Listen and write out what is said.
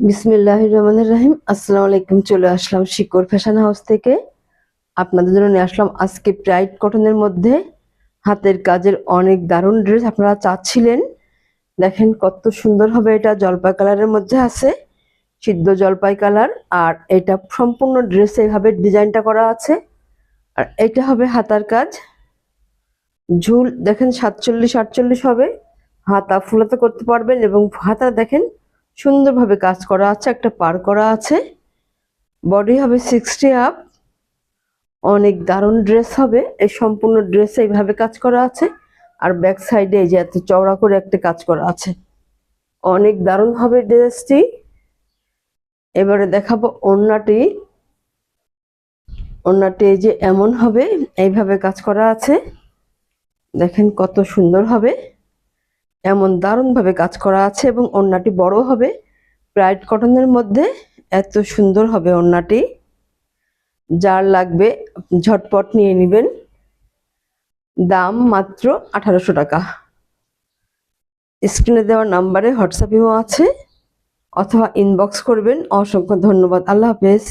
বিসমিল্লাহ রহমান রাহিম। আসসালামু আলাইকুম চলে আসলাম শিকর ফ্যাশন হাউস থেকে। আপনাদের জন্য নিয়ে আসলাম আজকে ব্রাইট কটনের মধ্যে। হাতের কাজের অনেক দারুণ ড্রেস আপনারা চাচ্ছিলেন। দেখেন কত সুন্দর হবে এটা, জলপাই কালারের মধ্যে আছে, সিদ্ধ জলপাই কালার। আর এটা সম্পূর্ণ ড্রেস এইভাবে ডিজাইনটা করা আছে। আর এটা হবে হাতার কাজ। ঝুল দেখেন সাতচল্লিশ আটচল্লিশ হবে। হাতা ফুলাতে করতে পারবেন এবং হাতা দেখেন সুন্দরভাবে কাজ করা আছে, একটা পার করা আছে। বডি হবে সিক্সটি আপ অনেক দারুণ ড্রেস হবে। এই সম্পূর্ণ ড্রেসে এইভাবে কাজ করা আছে। আর ব্যাক সাইডে এই যে এত চওড়া করে একটা কাজ করা আছে। অনেক দারুণ হবে ড্রেসটি এবারে দেখাবো ওড়নাটি। ওড়নাটি এই যে এমন হবে, এইভাবে কাজ করা আছে। দেখেন কত সুন্দর হবে। এমন দারুণভাবে কাজ করা আছে এবং ওড়নাটি বড় হবে। ব্রাইট কটনের মধ্যে এত সুন্দর হবে ওড়নাটি। যার লাগবে, ঝটপট নিয়ে নেবেন। দাম মাত্র আঠারোশো টাকা। স্ক্রিনে দেওয়া নাম্বারে হোয়াটসঅ্যাপেও আছে, অথবা ইনবক্স করবেন। অসংখ্য ধন্যবাদ। আল্লাহ হাফেজ।